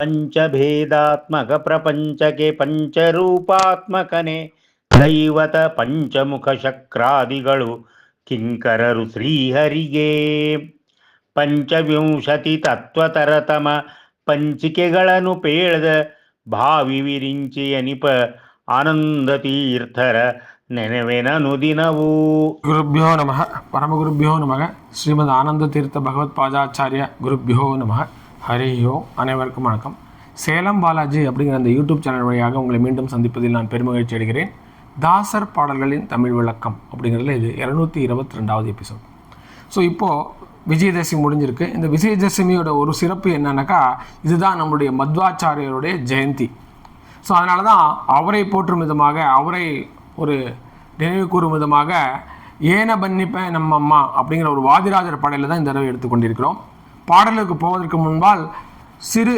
ಪಂಚಭೇದಾತ್ಮಕ ಪ್ರಪಂಚಕ್ಕೆ ಪಂಚರೂಪಾತ್ಮಕನೆ ದೈವತ ಪಂಚಮುಖ ಶಕ್ರಾದಿಗಳು ಕಿಂಕರರು ಶ್ರೀಹರಿಗೆ. ಪಂಚವಿಂಶತಿ ತತ್ವತರತಮ ಪಂಚಿಕೆಗಳನ್ನು ಪೇಳದ ಭಾವಿ ವಿರಿಂಚಿಯನಿಪ ಆನಂದ ತೀರ್ಥರ ನೆನವೆನನುದಿನವೂ ಗುರುಭ್ಯೋ ನಮಃ. ಪರಮ ಗುರುಭ್ಯೋ ನಮಃ. ಶ್ರೀಮದ್ ಆನಂದ ತೀರ್ಥ ಭಗವತ್ಪಾದಾಚಾರ್ಯ ಗುರುಭ್ಯೋ ನಮಃ. ஹரியோ அனைவருக்கும் வணக்கம். சேலம் பாலாஜி அப்படிங்கிற அந்த யூடியூப் சேனல் வழியாக உங்களை மீண்டும் சந்திப்பதில் நான் பெருமகிழ்ச்சி அடைகிறேன். தாசர் பாடல்களின் தமிழ் விளக்கம் அப்படிங்கிறதுல இது இரநூத்தி இருபத்தி ரெண்டாவது எபிசோட் ஸோ இப்போது விஜயதசமி முடிஞ்சிருக்கு. இந்த விஜயதசமியோட ஒரு சிறப்பு என்னன்னாக்கா இதுதான் நம்மளுடைய மத்வாச்சாரியருடைய ஜெயந்தி. ஸோ அதனால தான் அவரை போற்றும் விதமாக அவரை ஒரு நினைவு கூறும் விதமாக ஏன பன்னிப்பேன் நம்ம அம்மா அப்படிங்கிற ஒரு வாதிராஜர் பாடலில் தான் இந்த தடவை எடுத்துக்கொண்டிருக்கிறோம். பாடலுக்கு போவதற்கு முன்பால் சிறு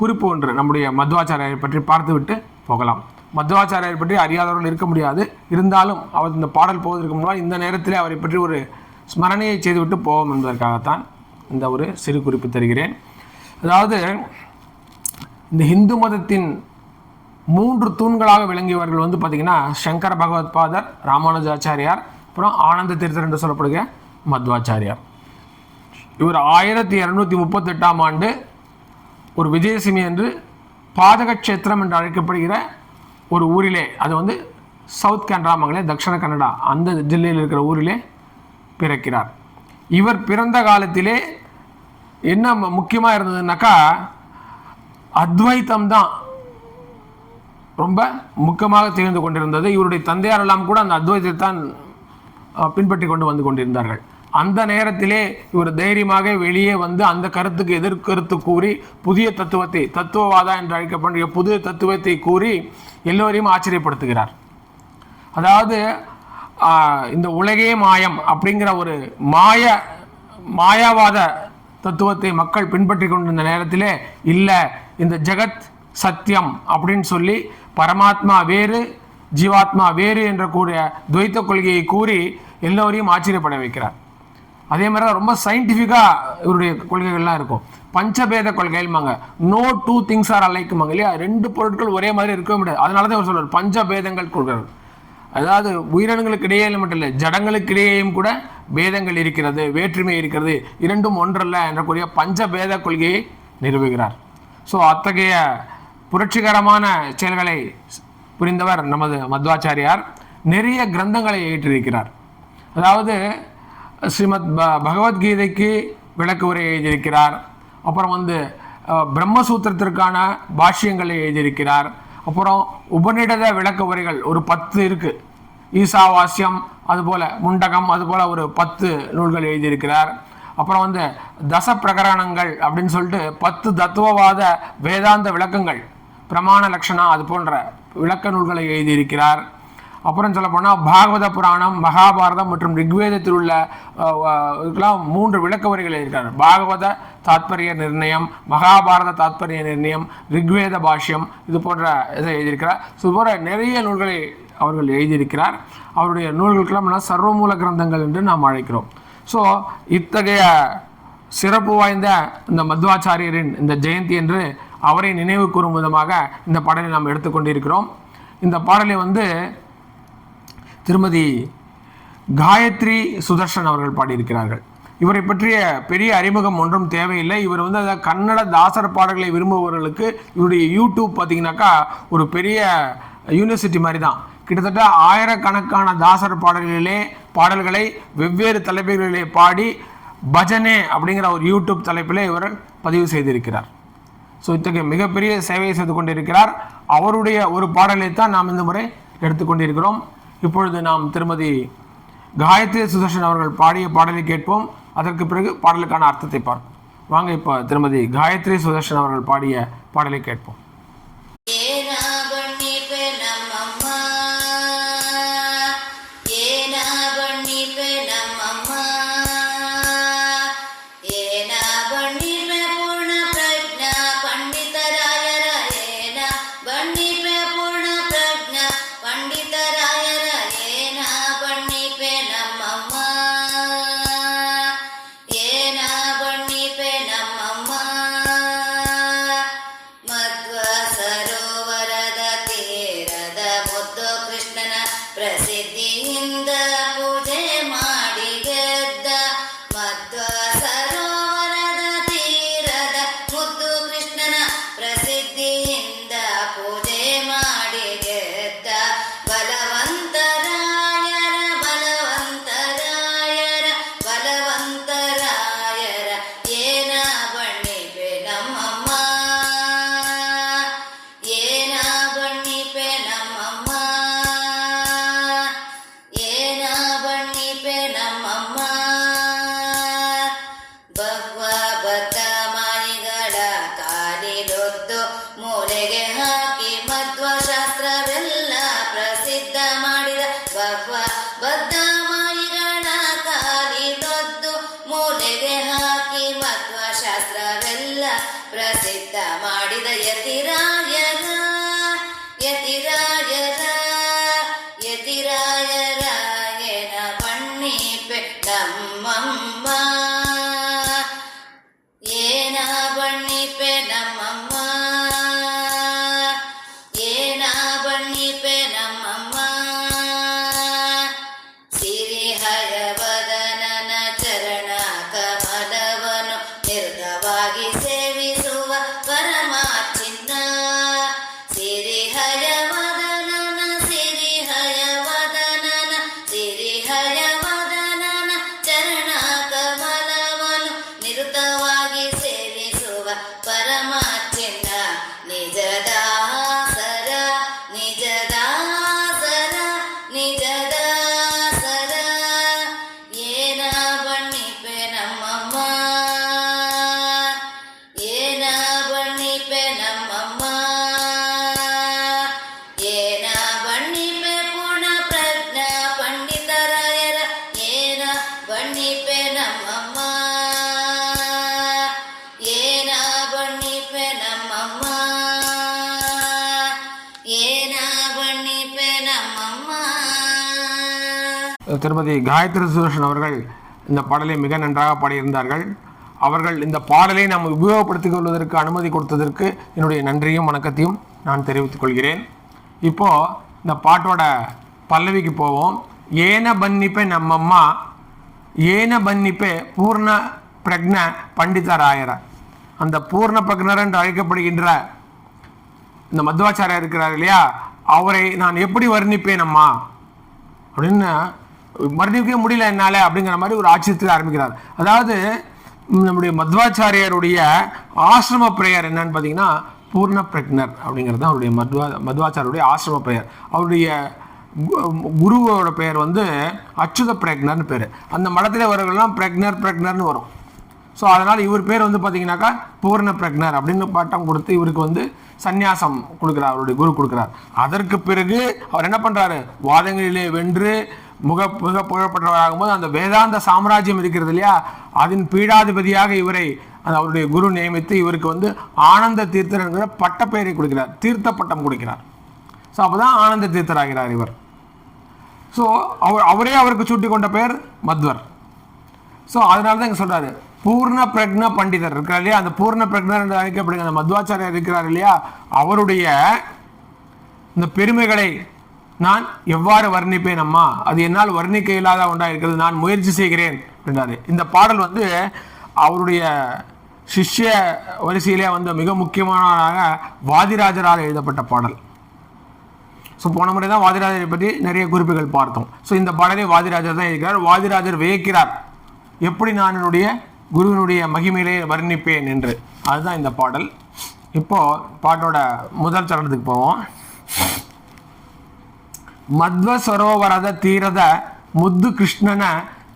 குறிப்பு ஒன்று நம்முடைய மத்வாச்சாரியரை பற்றி பார்த்துவிட்டு போகலாம். மத்வாச்சாரியரை பற்றி அறியாதவர்கள் இருக்க முடியாது. இருந்தாலும் அவர் இந்த பாடல் போவதற்கு முன்பால் இந்த நேரத்தில் அவரை பற்றி ஒரு ஸ்மரணையை செய்துவிட்டு போவோம் என்பதற்காகத்தான் இந்த ஒரு சிறு குறிப்பு தருகிறேன். அதாவது இந்த ஹிந்து மதத்தின் மூன்று தூண்களாக விளங்கியவர்கள் வந்து பார்த்திங்கன்னா சங்கர பகவத் பாதர் ராமானுஜாச்சாரியார் அப்புறம் ஆனந்த தீர்த்தர் என்று சொல்லப்படுகிற மத்வாச்சாரியார். இவர் ஆயிரத்தி இரநூத்தி முப்பத்தெட்டாம் ஆண்டு ஒரு விஜயசிமி என்று பாதகக்ஷேத்திரம் என்று அழைக்கப்படுகிற ஒரு ஊரிலே அது வந்து சவுத் கனராமங்களே தக்ஷண கன்னடா அந்த ஜில்லையில் இருக்கிற ஊரிலே பிறக்கிறார். இவர் பிறந்த காலத்திலே என்ன முக்கியமாக இருந்ததுனாக்கா அத்வைத்தம் தான் ரொம்ப முக்கியமாக திகழ்ந்து கொண்டிருந்தது. இவருடைய தந்தையாரெல்லாம் கூட அந்த அத்வைத்தை தான் பின்பற்றி கொண்டு வந்து கொண்டிருந்தார்கள். அந்த நேரத்திலே இவர் தைரியமாக வெளியே வந்து அந்த கருத்துக்கு எதிர்கருத்து கூறி புதிய தத்துவத்தை தத்துவவாதா என்று அழைக்கப்படுகிற புதிய தத்துவத்தை கூறி எல்லோரையும் ஆச்சரியப்படுத்துகிறார். அதாவது இந்த உலகே மாயம் அப்படிங்கிற ஒரு மாய மாயாவாத தத்துவத்தை மக்கள் பின்பற்றி கொண்டிருந்த நேரத்திலே இல்லை இந்த ஜெகத் சத்தியம் அப்படின்னு சொல்லி பரமாத்மா வேறு ஜீவாத்மா வேறு என்ற கூடிய துவைத்த கொள்கையை கூறி எல்லோரையும் ஆச்சரியப்பட வைக்கிறார். அதே மாதிரி தான் ரொம்ப சயின்டிஃபிக்காக இவருடைய கொள்கைகள்லாம் இருக்கும். பஞ்சபேத கொள்கைமாங்க நோ டூ திங்ஸ் ஆர் அலைக்குமாங்க இல்லையா? ரெண்டு பொருட்கள் ஒரே மாதிரி இருக்கவே முடியாது. அதனால தான் இவர் சொல்கிறார் பஞ்சபேதங்கள் கொள்கிறார் அதாவது உயிரினங்களுக்கு இடையே மட்டும் இல்லை ஜடங்களுக்கு இடையேயும் கூட பேதங்கள் இருக்கிறது வேற்றுமை இருக்கிறது. இரண்டும் ஒன்றல்ல என்ற பஞ்சபேத கொள்கையை நிறுவுகிறார். ஸோ அத்தகைய புரட்சிகரமான செயல்களை புரிந்தவர் நமது மத்வாச்சாரியார். நிறைய கிரந்தங்களை இயற்றியிருக்கிறார் அதாவது ஸ்ரீமத் ப பகவத்கீதைக்கு விளக்கு உரை எழுதியிருக்கிறார். அப்புறம் வந்து பிரம்மசூத்திரத்திற்கான பாஷ்யங்களை எழுதியிருக்கிறார். அப்புறம் உபநிடத விளக்க உரைகள் ஒரு பத்து இருக்குது ஈசாவாஸ்யம் அதுபோல் முண்டகம் அதுபோல் ஒரு பத்து நூல்கள் எழுதியிருக்கிறார். அப்புறம் வந்து தச பிரகரணங்கள் அப்படின்னு சொல்லிட்டு பத்து தத்துவவாத வேதாந்த விளக்கங்கள் பிரமாண லக்ஷணா அது போன்ற விளக்க நூல்களை எழுதியிருக்கிறார். அப்புறம் சொல்ல போனால் பாகவத புராணம் மகாபாரதம் மற்றும் ரிக்வேதத்தில் உள்ள இதுக்கெல்லாம் மூன்று விளக்க உரைகள் இருக்கிறார் பாகவத தாத்பரிய நிர்ணயம் மகாபாரத தாத்பரிய நிர்ணயம் ரிக்வேத பாஷ்யம் இது போன்ற இதை எழுதியிருக்கிறார். ஸோ இது போன்ற நிறைய நூல்களை அவர்கள் எழுதியிருக்கிறார். அவருடைய நூல்களுக்கெல்லாம் சர்வமூல கிரந்தங்கள் என்று நாம் அழைக்கிறோம். ஸோ இத்தகைய சிறப்பு வாய்ந்த இந்த மத்வாச்சாரியரின் இந்த ஜெயந்தி என்று அவரை நினைவு கூறும் விதமாக இந்த பாடலை நாம் எடுத்துக்கொண்டிருக்கிறோம். இந்த பாடலை வந்து திருமதி காயத்ரி சுதர்ஷன் அவர்கள் பாடியிருக்கிறார்கள். இவரை பற்றிய பெரிய அறிமுகம் ஒன்றும் தேவையில்லை. இவர் வந்து அந்த கன்னட தாசர் பாடல்களை விரும்புபவர்களுக்கு இவருடைய யூடியூப் பார்த்தீங்கன்னாக்கா ஒரு பெரிய யூனிவர்சிட்டி மாதிரி தான் கிட்டத்தட்ட ஆயிரக்கணக்கான தாசர் பாடல்களிலே பாடல்களை வெவ்வேறு தலைப்புகளிலே பாடி பஜனே அப்படிங்கிற ஒரு யூடியூப் தலைப்பிலே இவர் பதிவு செய்திருக்கிறார். ஸோ இத்தகைய மிகப்பெரிய சேவையை செய்து கொண்டிருக்கிறார். அவருடைய ஒரு பாடலை தான் நாம் இந்த முறை எடுத்துக்கொண்டிருக்கிறோம் இப்பொழுது நாம் திருமதி காயத்ரி சுதர்ஷன் அவர்கள் பாடிய பாடலை கேட்போம். அதற்கு பிறகு பாடலுக்கான அர்த்தத்தை பார்ப்போம். வாங்க இப்போ திருமதி காயத்ரி சுதர்ஷன் அவர்கள் பாடிய பாடலை கேட்போம். திருமதி காயத்ரி சுதர்ஷன் அவர்கள் இந்த பாடலை மிக நன்றாக பாடியிருந்தார்கள். அவர்கள் இந்த பாடலை நாம் உபயோகப்படுத்திக் கொள்வதற்கு அனுமதி கொடுத்ததற்கு என்னுடைய நன்றியும் வணக்கத்தையும் நான் தெரிவித்துக் கொள்கிறேன். இப்போ இந்த பாட்டோட பல்லவிக்கு போவோம். ஏன பன்னிப்பே நம்மம்மா ஏன பன்னிப்பே பூர்ண பிரக்ன பண்டிதராயர. அந்த பூர்ண பிரக்னர் என்று அழைக்கப்படுகின்ற இந்த மத்வாச்சாரியா இருக்கிறார் இல்லையா? அவரை நான் எப்படி வர்ணிப்பேன் அம்மா அப்படின்னு வர்ணிக்கவே முடியல என்னால் அப்படிங்கிற மாதிரி ஒரு ஆச்சரியத்தில் ஆரம்பிக்கிறார். அதாவது நம்முடைய மத்வாச்சாரியருடைய ஆசிரம பிரேயர் என்னன்னு பார்த்தீங்கன்னா பூர்ண பிரக்னர் அப்படிங்கிறது தான் அவருடைய மத்வா மத்வாச்சாரியருடைய ஆசிரம பிரேயர். அவருடைய குருவோட பெயர் வந்து அச்சுத பிரக்னர்னு பேர். அந்த மடத்தில் வரவர்கள்லாம் பிரக்னர் பிரக்னர்னு வரும். ஸோ அதனால் இவர் பேர் வந்து பார்த்தீங்கன்னாக்கா பூர்ண பிரக்னர் அப்படின்னு பட்டம் கொடுத்து இவருக்கு வந்து சந்நியாசம் கொடுக்குறார் அவருடைய குரு கொடுக்குறார். அதற்கு பிறகு அவர் என்ன பண்ணுறாரு வாதங்களிலே வென்று முக மிக புகழப்பட்டவராகும் போது அந்த வேதாந்த சாம்ராஜ்யம் இருக்கிறது இல்லையா? அதன் பீடாதிபதியாக இவரை அந்த அவருடைய குரு நியமித்து இவருக்கு வந்து ஆனந்த தீர்த்தர் என்கிற பட்டப்பெயரை கொடுக்கிறார். தீர்த்த பட்டம் கொடுக்கிறார். ஸோ அப்போ தான் ஆனந்த தீர்த்தராகிறார் இவர். ஸோ அவர் அவரே அவருக்கு சூட்டி கொண்ட பெயர் மத்வர். ஸோ அதனால தான் இங்கே சொல்கிறாரு பூர்ண பிரக்ன பண்டிதர் இருக்கிறார் இல்லையா? அந்த பூர்ண பிரக்னர் என்று அழைக்கப்படுகிற அந்த மத்வாச்சாரியர் இருக்கிறார் இல்லையா? அவருடைய இந்த பெருமைகளை நான் எவ்வாறு வர்ணிப்பேன் அம்மா? அது என்னால் வர்ணிக்க இல்லாத ஒன்றாக இருக்கிறது நான் முயற்சி செய்கிறேன் அப்படின்றாரு இந்த பாடல் வந்து அவருடைய சிஷ்ய வரிசையிலே வந்த மிக முக்கியமானவராக வாதிராஜரால் எழுதப்பட்ட பாடல். ஸோ போன முறை தான் வாதிராஜரை பற்றி நிறைய குறிப்புகள் பார்த்தோம். ஸோ இந்த பாடலை வாதிராஜர் தான் இருக்கிறார் வாதிராஜர் வியக்கிறார். எப்படி நான் என்னுடைய குருவினுடைய மகிமையிலே வர்ணிப்பேன் என்று. அதுதான் இந்த பாடல். இப்போ பாட்டோட முதல் சரணத்துக்கு போவோம். ಮಧ್ವ ಸರೋವರದ ತೀರದ ಮುದ್ದು ಕೃಷ್ಣನ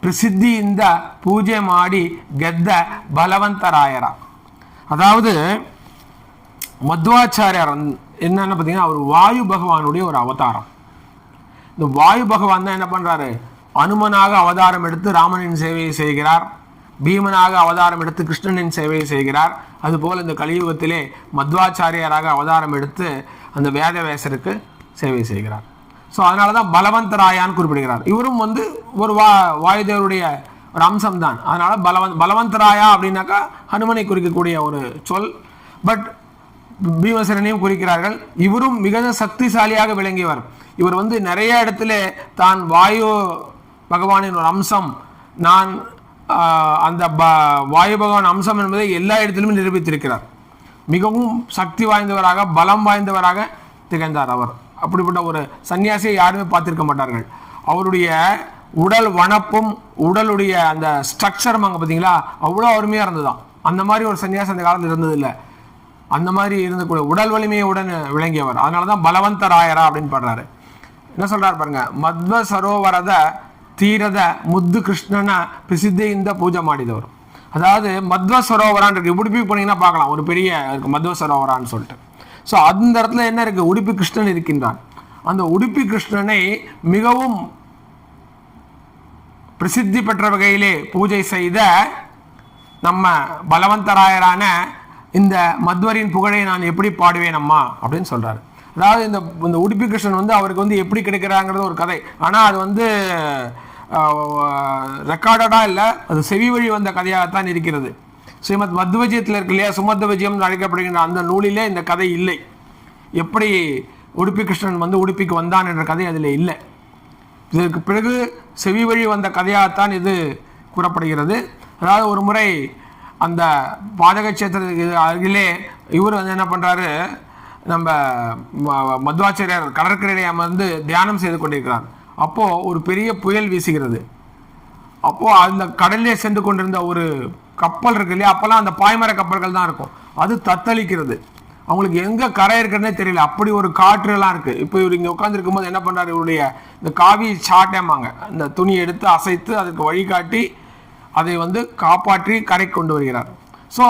ಪ್ರಸಿದ್ಧಿಯಿಂದ ಪೂಜೆ ಮಾಡಿ ಗೆದ್ದ பலவந்தராயரா அதாவது மத்வாச்சாரியார் வந்து என்னன்னு பார்த்தீங்கன்னா அவர் வாயு பகவானுடைய ஒரு அவதாரம் இந்த வாயு பகவான் தான் என்ன பண்றாரு அனுமனாக அவதாரம் எடுத்து ராமனின் சேவையை செய்கிறார் பீமனாக அவதாரம் எடுத்து கிருஷ்ணனின் சேவையை செய்கிறார் அதுபோல் இந்த கலியுகத்திலே மத்வாச்சாரியாராக அவதாரம் எடுத்து அந்த வேதவேசருக்கு சேவை செய்கிறார் ஸோ அதனால தான் பலவந்தராயான்னு குறிப்பிடுகிறார். இவரும் வந்து ஒரு வா வாயுதேவருடைய ஒரு அம்சம் தான் அதனால் பலவந்த் பலவந்தராயா அப்படின்னாக்கா ஹனுமனை குறிக்கக்கூடிய ஒரு சொல். பட் பீமசரனையும் குறிக்கிறார்கள். இவரும் மிக சக்திசாலியாக விளங்கியவர். இவர் வந்து நிறைய இடத்துல தான் வாயு பகவானின் ஒரு அம்சம். நான் அந்த ப வாயு பகவான் அம்சம் என்பதை எல்லா இடத்திலும் நிரூபித்திருக்கிறார். மிகவும் சக்தி வாய்ந்தவராக பலம் வாய்ந்தவராக திகழ்ந்தார் அவர். அப்படிப்பட்ட ஒரு சன்னியாசியை யாருமே பார்த்துருக்க மாட்டார்கள். அவருடைய உடல் வனப்பும் உடலுடைய அந்த ஸ்ட்ரக்சரும் அங்கே பார்த்தீங்களா அவ்வளோ அருமையாக இருந்ததாம் அந்த மாதிரி ஒரு சன்னியாசி அந்த காலத்தில் இருந்ததில்லை. அந்த மாதிரி இருந்தக்கூடிய உடல் வலிமையை உடன் விளங்கியவர். அதனால தான் பலவந்த ராயரா அப்படின்னு பாடுறாரு. என்ன சொல்கிறார் பாருங்க மத்வ சரோவரத தீரத முத்து கிருஷ்ணன பிரசித்தி இந்த பூஜை மாடிதவர் அதாவது மத்வ சரோவரான் இருக்கு. இப்படி போய் போனீங்கன்னா பார்க்கலாம். ஒரு பெரிய மத்வ சரோவரான்னு சொல்லிட்டு. ஸோ அந்த இடத்துல என்ன இருக்குது உடுப்பி கிருஷ்ணன் இருக்கின்றான். அந்த உடுப்பி கிருஷ்ணனை மிகவும் பிரசித்தி பெற்ற வகையிலே பூஜை செய்த நம்ம பலவந்தராயரான இந்த மத்வரின் புகழை நான் எப்படி பாடுவேன் அம்மா? அப்படின்னு சொல்கிறார் அதாவது இந்த இந்த உடுப்பி கிருஷ்ணன் வந்து அவருக்கு வந்து எப்படி கிடைக்கிறாங்கிறது ஒரு கதை. ஆனால் அது வந்து ரெக்கார்டடாக இல்லை அது செவி வழி வந்த கதையாகத்தான் இருக்கிறது. ஸ்ரீமத் மத்வஜயத்தில் இருக்கு இல்லையா? சுமத்த விஜயம் அழைக்கப்படுகின்ற அந்த நூலிலே இந்த கதை இல்லை. எப்படி உடுப்பி கிருஷ்ணன் வந்து உடுப்பிக்கு வந்தான் என்ற கதை அதில் இல்லை. இதற்கு பிறகு செவி வழி வந்த கதையாகத்தான் இது கூறப்படுகிறது. அதாவது ஒரு முறை அந்த பாதக கஷேத்திரத்துக்கு அருகிலே இவர் வந்து என்ன பண்ணுறாரு நம்ம ம- மத்வாச்சாரியார் கடற்கரையிலே அமர்ந்து தியானம் செய்து கொண்டிருக்கிறார். அப்போது ஒரு பெரிய புயல் வீசுகிறது. அப்போது அந்த கடலிலே சென்று கொண்டிருந்த ஒரு கப்பல் இருக்கு இல்லையா? அப்போல்லாம் அந்த பாய்மர கப்பல்கள் தான் இருக்கும். அது தத்தளிக்கிறது. அவங்களுக்கு எங்கே கரை இருக்குன்னே தெரியல. அப்படி ஒரு காற்றுலாம் இருக்குது இப்போ இவர் இங்கே உட்காந்துருக்கும் போது என்ன பண்ணுறாரு இவருடைய இந்த காவி சாட்டேமாங்க அந்த துணியை எடுத்து அசைத்து அதுக்கு வழிகாட்டி அதை வந்து காப்பாற்றி கரைக்கு கொண்டு வருகிறார். ஸோ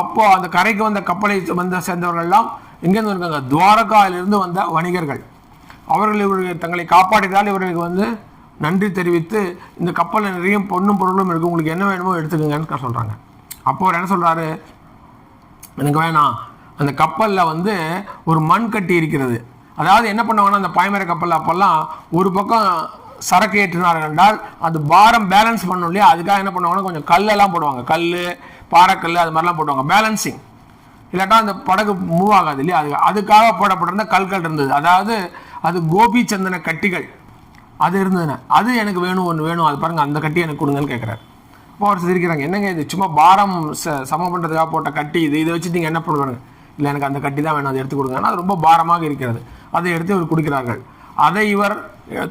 அப்போது அந்த கரைக்கு வந்த கப்பலை வந்த சேர்ந்தவர்கள்லாம் எங்கேருந்து இருக்காங்க. துவாரகாவிலிருந்து வந்த வணிகர்கள். அவர்கள் இவர்கள் தங்களை காப்பாற்றினால் இவர்களுக்கு வந்து நன்றி தெரிவித்து இந்த கப்பலில் நிறைய பொண்ணும் பொருளும் இருக்குது உங்களுக்கு என்ன வேணுமோ எடுத்துக்கோங்கன்னு சொல்கிறாங்க அப்போ அவர் என்ன சொல்கிறாரு எனக்கு வேணாம் அந்த கப்பலில் வந்து ஒரு மண் கட்டி இருக்கிறது. அதாவது என்ன பண்ணுவாங்கன்னா அந்த பாய்மர கப்பலில் அப்போல்லாம் ஒரு பக்கம் சரக்கு ஏற்றினார்கள் என்றால் அது பாரம் பேலன்ஸ் பண்ணும் இல்லையா? அதுக்காக என்ன பண்ணுவாங்கன்னா கொஞ்சம் கல்லெல்லாம் போடுவாங்க. கல் பாறைக்கல் அது மாதிரிலாம் போடுவாங்க. பேலன்சிங் இல்லாட்டா அந்த படகு மூவ் ஆகாது இல்லையா? அது அதுக்காக போடப்பட்டிருந்த கல்கள் இருந்தது. அதாவது அது கோபி சந்தன கட்டிகள். அது இருந்ததுன்னு அது எனக்கு வேணும் ஒன்று வேணும் அது பாருங்கள் அந்த கட்டி எனக்கு கொடுங்கன்னு கேட்குறாரு அப்போ அவர் சிரிக்கிறாங்க என்னங்க இது? சும்மா பாரம் ச சமம் பண்ணுறதுக்காக போட்ட கட்டி இது இதை வச்சு நீங்கள் என்ன பண்ணுவாங்க? இல்லை எனக்கு அந்த கட்டி தான் வேணும் அதை எடுத்து கொடுங்க அது ரொம்ப பாரமாக இருக்கிறது. அதை எடுத்து இவர் கொடுக்கிறார்கள். அதை இவர்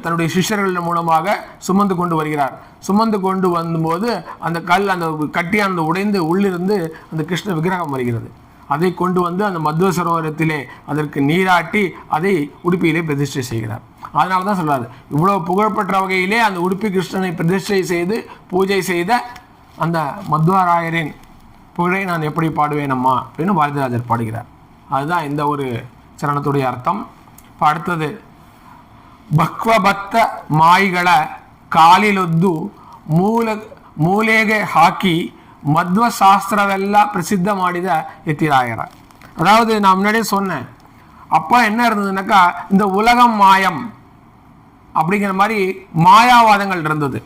தன்னுடைய சிஷ்யர்கள் மூலமாக சுமந்து கொண்டு வருகிறார். சுமந்து கொண்டு வந்தபோது அந்த கல் அந்த கட்டியானது உடைந்து உள்ளிருந்து அந்த கிருஷ்ண விக்கிரகம் வருகிறது. அதை கொண்டு வந்து அந்த மத்வ சரோவரத்திலே அதற்கு நீராட்டி அதை உடுப்பியிலே பிரதிஷ்டை செய்கிறார். அதனால தான் சொல்றாரு இவ்வளவு புகழ்பெற்ற வகையிலே அந்த உடுப்பி கிருஷ்ணனை பிரதிஷ்டை செய்து பூஜை செய்த அந்த மத்வராயரின் புகழை நான் எப்படி பாடுவேன் அம்மா அப்படின்னு பாரதிராஜர் பாடுகிறார் அதுதான் இந்த ஒரு சரணத்துடைய அர்த்தம் இப்போ அடுத்தது ಭಕ್ವಭತ್ತ ಮಾಯಿಗಳ ಕಾಲಿಲೊದ್ದು ಮೂಲ ಮೂಲೆಗೆ ಹಾಕಿ மத்வ சாஸ்திரவெல்லாம் பிரசித்த ಮಾಡಿದ ಯತಿರಾಯರ அதாவது நான் முன்னாடியே சொன்னேன் அப்போ என்ன இருந்ததுனாக்கா இந்த உலகம் மாயம் அப்படிங்கிற மாதிரி மாயாவாதங்கள் இருந்தது.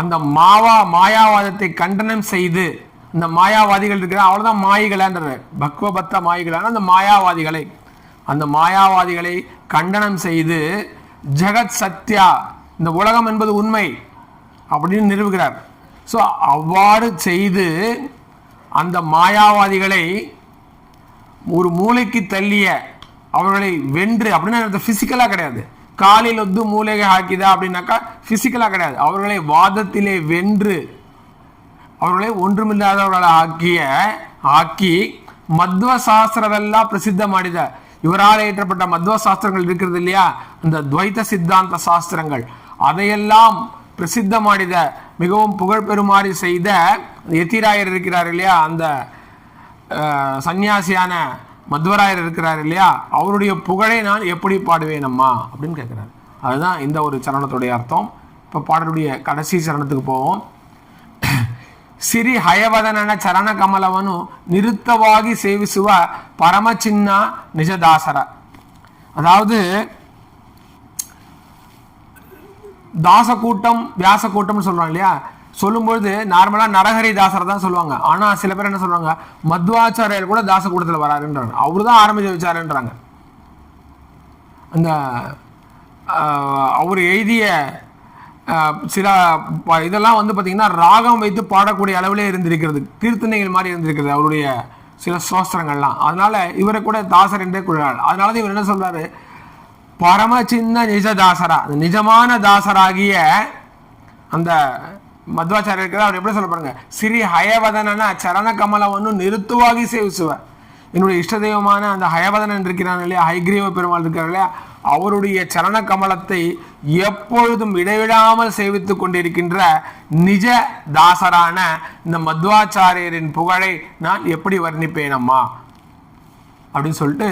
அந்த மாவா மாயாவாதத்தை கண்டனம் செய்து இந்த மாயாவாதிகள் இருக்கிற அவ்வளோதான் மாயிகளான்றது பக்வபத்த மாயிகளான அந்த மாயாவாதிகளை அந்த மாயாவாதிகளை கண்டனம் செய்து ஜெகத் சத்யா இந்த உலகம் என்பது உண்மை அப்படின்னு நிறுவுகிறார். ஸோ அவ்வாறு செய்து அந்த மாயாவாதிகளை ஒரு மூளைக்கு தள்ளிய அவர்களை வென்று அப்படின்னா ஃபிசிக்கலாக கிடையாது. காலில் வந்து மூலிகை ஹாக்கிதா அப்படின்னாக்கா ஃபிசிக்கலாக கிடையாது. அவர்களை வாதத்திலே வென்று அவர்களை ஒன்றுமில்லாதவர்களை ஆக்கிய ஆக்கி மத்வ சாஸ்திரவெல்லாம் பிரசித்த மாடித இவரால் ஏற்றப்பட்ட மத்வ சாஸ்திரங்கள் இருக்கிறது இல்லையா? அந்த துவைத்த சித்தாந்த சாஸ்திரங்கள். அதையெல்லாம் பிரசித்த மிகவும் புகழ் பெறுமாறி செய்த எத்திராயர் இருக்கிறார் இல்லையா? அந்த சன்னியாசியான மத்வராயர் இருக்கிறார் இல்லையா அவருடைய புகழை நான் எப்படி பாடுவேன் அம்மா அப்படின்னு கேட்குறாரு அதுதான் இந்த ஒரு சரணத்துடைய அர்த்தம் இப்போ பாடலுடைய கடைசி சரணத்துக்கு போவோம் ಸಿರಿ ಹಯವದನನ ಚರಣ ಕಮಲವನ್ನು ನಿರುತ್ತವಾಗಿ ಸೇವಿಸುವ ಪರಮಚಿನ್ನ ನಿಜದಾಸರ அதாவது தாச கூட்டம் வியாச கூட்டம்னு சொல்றாங்க இல்லையா சொல்லும்பொழுது நார்மலாக நரஹரி தாசரை தான் சொல்லுவாங்க. ஆனால் சில பேர் என்ன சொல்லுவாங்க? மத்வாச்சாரியர் கூட தாச கூட்டத்தில் வராருன்றாங்க. அவரு தான் ஆரம்பித்து வச்சாருன்றாங்க. அந்த அவர் எழுதிய சில ப- இதெல்லாம் வந்து பார்த்திங்கன்னா ராகம் வைத்து பாடக்கூடிய அளவிலே இருந்திருக்கிறது. கீர்த்தனைகள் மாதிரி இருந்திருக்கிறது அவருடைய சில சோஸ்திரங்கள்லாம் அதனால் இவரை கூட தாசர் என்றே கூறினார் அதனால தான் இவர் என்ன சொல்கிறாரு பரம சின்ன நிஜ தாசரா அந்த நிஜமான தாசராகிய அந்த ಮಧ್ವಾಚಾರ್ಯ இருக்கிற அவர் எப்படி சொல்ல பாருங்க ಸಿರಿ ಹಯವದನನ ಚರಣ ಕಮಲವನ್ನು ನಿರುತ್ತವಾಗಿ ಸೇವಿಸುವ என்னுடைய இஷ்ட தெய்வமான அந்த ஹயவதனன் இருக்கிறான் இல்லையா ஹைகிரீவ பெருமாள் இருக்கார் இல்லையா அவருடைய சரண கமலத்தை எப்பொழுதும் இடைவிடாமல் சேவித்துக் கொண்டிருக்கின்ற நிஜ தாசரான இந்த மத்வாச்சாரியரின் புகழை நான் எப்படி வர்ணிப்பேன் அம்மா அப்படின்னு சொல்லிட்டு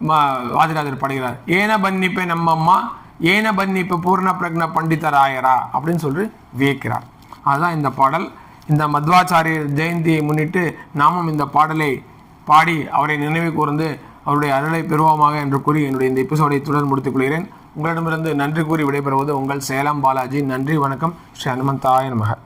ம- வாதிராஜர் பாடுகிறார் ஏன பன்னிப்பே நம்மம்மா ஏன பன்னிப்பு பூர்ண பிரக்ன பண்டிதராயரா அப்படின்னு சொல்லி வியக்கிறார். அதுதான் இந்த பாடல். இந்த மத்வாச்சாரியர் ஜெயந்தியை முன்னிட்டு நாமும் இந்த பாடலை பாடி அவரை நினைவு கூர்ந்து அவருடைய அருளை பெறுவோமாக என்று கூறி என்னுடைய இந்த எபிசோடை தொடர் முடித்துக் கொள்கிறேன். உங்களிடமிருந்து நன்றி கூறி விடைபெறுவது உங்கள் சேலம் பாலாஜி. நன்றி வணக்கம். ஸ்ரீ ஹனுமந்தாய நமக.